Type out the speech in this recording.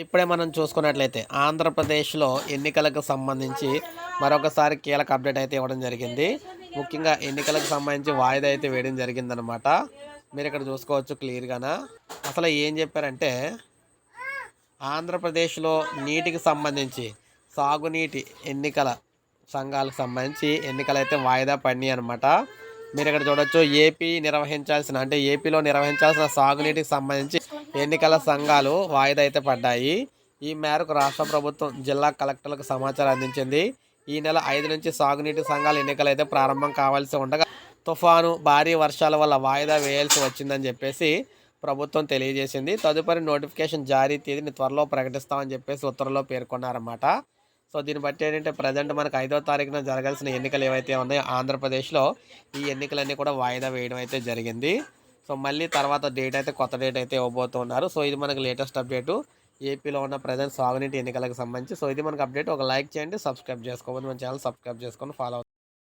ఇప్పుడే మనం చూసుకున్నట్లయితే ఆంధ్రప్రదేశ్లో ఎన్నికలకు సంబంధించి మరొకసారి కీలక అప్డేట్ అయితే ఇవ్వడం జరిగింది. ముఖ్యంగా ఎన్నికలకు సంబంధించి వాయిదా అయితే వేయడం జరిగిందనమాట మీరు ఇక్కడ చూసుకోవచ్చు క్లియర్గానా? అసలు ఏం చెప్పారంటే ఆంధ్రప్రదేశ్లో నీటికి సంబంధించి సాగునీటి ఎన్నికల సంఘాలకు సంబంధించి ఎన్నికలు అయితే వాయిదా పడినాయి అనమాట మీరు ఇక్కడ చూడొచ్చు ఏపీ నిర్వహించాల్సిన అంటే ఏపీలో నిర్వహించాల్సిన సాగునీటికి సంబంధించి ఎన్నికల సంఘాలు వాయిదా అయితే పడ్డాయి. ఈ మేరకు రాష్ట్ర ప్రభుత్వం జిల్లా కలెక్టర్లకు సమాచారం అందించింది. ఈ నెల ఐదు నుంచి సాగునీటి సంఘాల ఎన్నికలు అయితే ప్రారంభం కావాల్సి ఉండగా తుఫాను భారీ వర్షాల వల్ల వాయిదా వేయాల్సి వచ్చిందని చెప్పేసి ప్రభుత్వం తెలియజేసింది. తదుపరి నోటిఫికేషన్ జారీ తేదీని త్వరలో ప్రకటిస్తామని చెప్పేసి ఉత్తర్వులో పేర్కొన్నారన్నమాట. సో దీన్ని బట్టి ఏంటంటే ప్రజెంట్ మనకు ఐదో తారీఖున జరగాల్సిన ఎన్నికలు ఏవైతే ఉన్నాయో ఆంధ్రప్రదేశ్లో ఈ ఎన్నికలన్నీ కూడా వాయిదా వేయడం అయితే జరిగింది. సో మళ్ళీ తర్వాత డేట్ అయితే కొత్త డేట్ అయితే ఇవ్వబోతున్నారు. సో ఇది మనకు లేటెస్ట్ అప్డేటు ఏపీలో ఉన్న ప్రజెంట్ సాగునీటి ఎన్నికలకు సంబంధించి. సో ఇది మనకు అప్డేట్ ఒక లైక్ చేయండి సబ్స్క్రైబ్ చేసుకోవాలి మన ఛానల్ సబ్స్క్రైబ్ చేసుకొని ఫాలో